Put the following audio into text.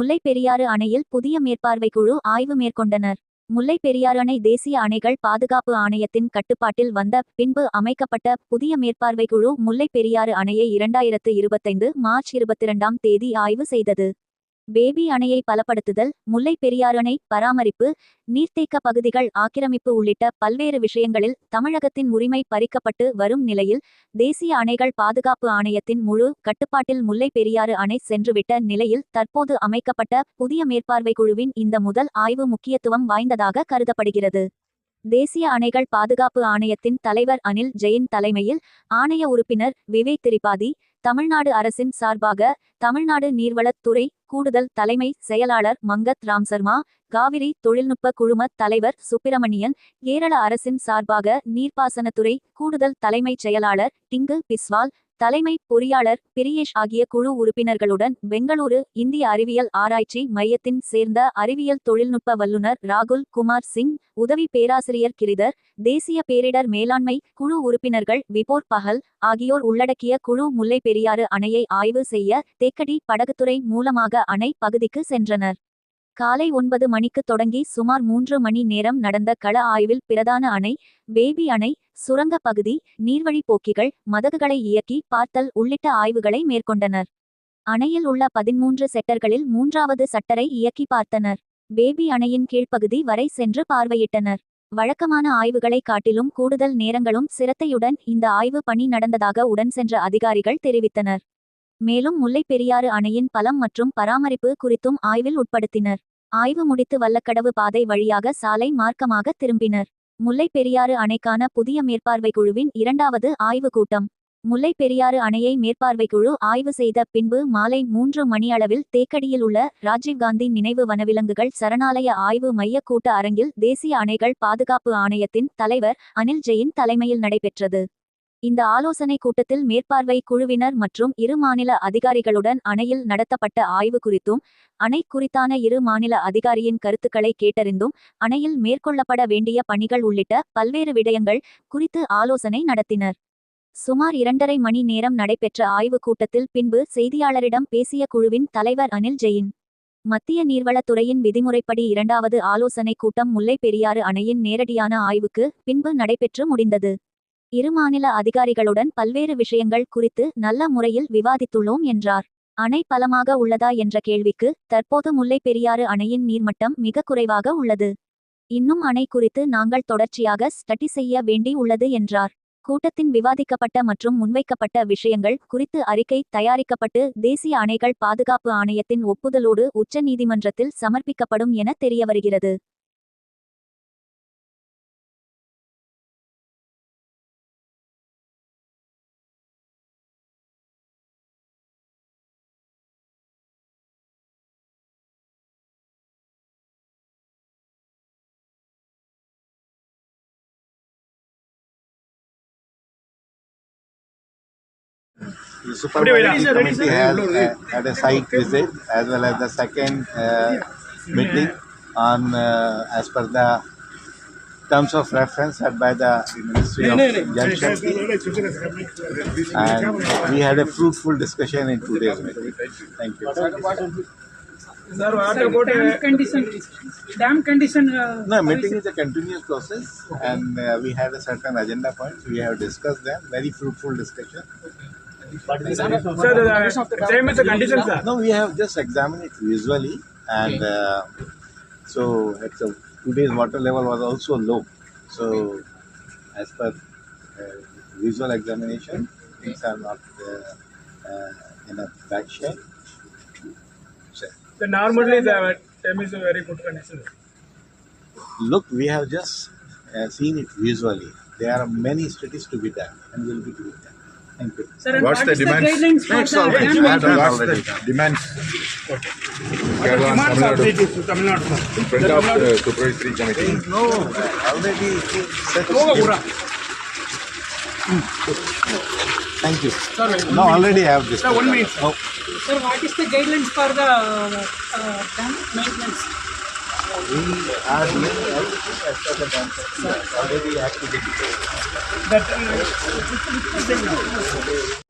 முல்லை பெரியாறு அணையில் புதிய மேற்பார்வை குழு ஆய்வு மேற்கொண்டனர். முல்லை பெரியாறு அணை தேசிய அணைகள் பாதுகாப்பு ஆணையத்தின் கட்டுப்பாட்டில் வந்த பின்பு அமைக்கப்பட்ட புதிய மேற்பார்வை குழு முல்லை பெரியாறு அணையை இரண்டாயிரத்து இருபத்தைந்து மார்ச் இருபத்திரண்டாம் தேதி ஆய்வு செய்தது. பேபி அணையை பலப்படுத்துதல் முல்லை பெரியாறு அணை பராமரிப்பு நீர்த்தேக்க பகுதிகள் ஆக்கிரமிப்பு உள்ளிட்ட பல்வேறு விஷயங்களில் தமிழகத்தின் உரிமை பறிக்கப்பட்டு வரும் நிலையில் தேசிய அணைகள் பாதுகாப்பு ஆணையத்தின் முழு கட்டுப்பாட்டில் முல்லை பெரியாறு அணை சென்றுவிட்ட நிலையில் தற்போது அமைக்கப்பட்ட புதிய மேற்பார்வை குழுவின் இந்த முதல் ஆய்வு முக்கியத்துவம் வாய்ந்ததாக கருதப்படுகிறது. தேசிய அணைகள் பாதுகாப்பு ஆணையத்தின் தலைவர் அனில் ஜெயின் தலைமையில் ஆணைய உறுப்பினர் விவேக் திரிபாதி தமிழ்நாடு அரசின் சார்பாக தமிழ்நாடு நீர்வளத்துறை கூடுதல் தலைமை செயலாளர் மங்கத் ராம் சர்மா காவிரி தொழில்நுட்ப குழும தலைவர் சுப்பிரமணியன் கேரள அரசின் சார்பாக நீர்ப்பாசனத்துறை கூடுதல் தலைமைச் செயலாளர் டிங்கு பிஸ்வால் தலைமை பொறியாளர் பிரியேஷ் ஆகிய குழு உறுப்பினர்களுடன் பெங்களூரு இந்திய அறிவியல் ஆராய்ச்சி மையத்தின் சேர்ந்த அறிவியல் தொழில்நுட்ப வல்லுநர் ராகுல் குமார் சிங் உதவி பேராசிரியர் கிரிதர் தேசிய பேரிடர் மேலாண்மை குழு உறுப்பினர்கள் விபோர் பகல் ஆகியோர் உள்ளடக்கிய குழு முல்லை பெரியாறு அணையை ஆய்வு செய்ய தேக்கடி படகுத்துறை மூலமாக அணை பகுதிக்கு சென்றனர். காலை ஒன்பது மணிக்கு தொடங்கி சுமார் மூன்று மணி நேரம் நடந்த கள ஆய்வில் பிரதான அணை பேபி அணை சுரங்க பகுதி நீர்வழி போக்கிகள் மதகுகளை இயக்கி பார்த்தல் உள்ளிட்ட ஆய்வுகளை மேற்கொண்டனர். அணையில் உள்ள பதிமூன்று செட்டர்களில் மூன்றாவது சட்டரை இயக்கி பார்த்தனர். பேபி அணையின் கீழ்ப்பகுதி வரை சென்று பார்வையிட்டனர். வழக்கமான ஆய்வுகளை காட்டிலும் கூடுதல் நேரங்களும் சிரத்தையுடன் இந்த ஆய்வு பணி நடந்ததாக உடன் சென்ற அதிகாரிகள் தெரிவித்தனர். மேலும் முல்லைப் பெரியாறு அணையின் பலம் மற்றும் பராமரிப்பு குறித்தும் ஆய்வில் உட்படுத்தினர். ஆய்வு முடித்து வல்லக்கடவு பாதை வழியாக சாலை மார்க்கமாக திரும்பினர். முல்லை பெரியாறு அணைக்கான புதிய மேற்பார்வை குழுவின் இரண்டாவது ஆய்வு கூட்டம். முல்லை பெரியாறு அணையை மேற்பார்வை குழு ஆய்வு செய்த பின்பு மாலை மூன்று மணியளவில் தேக்கடியில் உள்ள ராஜீவ்காந்தி நினைவு வனவிலங்குகள் சரணாலய ஆய்வு மைய கூட்ட அரங்கில் தேசிய அணைகள் பாதுகாப்பு ஆணையத்தின் தலைவர் அனில் ஜெயின் தலைமையில் நடைபெற்றது. இந்த ஆலோசனை கூட்டத்தில் மேற்பார்வை குழுவினர் மற்றும் இரு மாநில அதிகாரிகளுடன் அணையில் நடத்தப்பட்ட ஆய்வு குறித்தும் அணை குறித்தான இரு மாநில அதிகாரியின் கருத்துக்களை கேட்டறிந்தும் அணையில் மேற்கொள்ளப்பட வேண்டிய பணிகள் உள்ளிட்ட பல்வேறு விடயங்கள் குறித்து ஆலோசனை நடத்தினர். சுமார் இரண்டரை மணி நேரம் நடைபெற்ற ஆய்வுக் கூட்டத்தில் பின்பு செய்தியாளரிடம் பேசிய குழுவின் தலைவர் அனில் ஜெயின் மத்திய நீர்வளத்துறையின் விதிமுறைப்படி இரண்டாவது ஆலோசனைக் கூட்டம் முல்லைப் பெரியாறு அணையின் நேரடியான ஆய்வுக்கு பின்பு நடைபெற்று முடிந்தது. இரு மாநில அதிகாரிகளுடன் பல்வேறு விஷயங்கள் குறித்து நல்ல முறையில் விவாதித்துள்ளோம் என்றார். அணை பலமாக உள்ளதா என்ற கேள்விக்கு தற்போது முல்லை பெரியாறு அணையின் நீர்மட்டம் மிக குறைவாக உள்ளது. இன்னும் அணை குறித்து நாங்கள் தொடர்ச்சியாக ஸ்டடி செய்ய வேண்டி உள்ளது என்றார். கூட்டத்தின் விவாதிக்கப்பட்ட மற்றும் முன்வைக்கப்பட்ட விஷயங்கள் குறித்து அறிக்கை தயாரிக்கப்பட்டு தேசிய அணைகள் பாதுகாப்பு ஆணையத்தின் ஒப்புதலோடு உச்ச நீதிமன்றத்தில் சமர்ப்பிக்கப்படும் என தெரியவருகிறது. The supervisory committee has uh, had a site visit as well as the second uh, meeting on uh, as per the terms of reference set by the Ministry of Jal and we had a fruitful discussion in today's meeting. Thank you. Sir, what about dam uh, condition, dam condition. uh, No, meeting is a continuous process and uh, we had a certain agenda points. We have discussed them, very fruitful discussion. Sir, the same as the conditions, sir? No, we have just examined it visually, and uh, so it's a, today's water level was also low. So, as per uh, visual examination, things are not uh, uh, in a bad shape. So, So normally the dam is a very good condition. look, we have just uh, seen it visually. There are many studies to be done, and we will be doing that. Thank you. Sir, and What's what the is the demands? guidelines for Next the already. dam Done maintenance? What's already. the demands? Kerala and Tamil Nadu Tamil Nadu, in front of the supervisory committee. No, already set Pura. Thank you. No, already I have this. Sir, one minute. Oh, Sir, what is the guidelines for the uh, uh, dam maintenance? We are doing everything as per the done. Already activated. That, uh,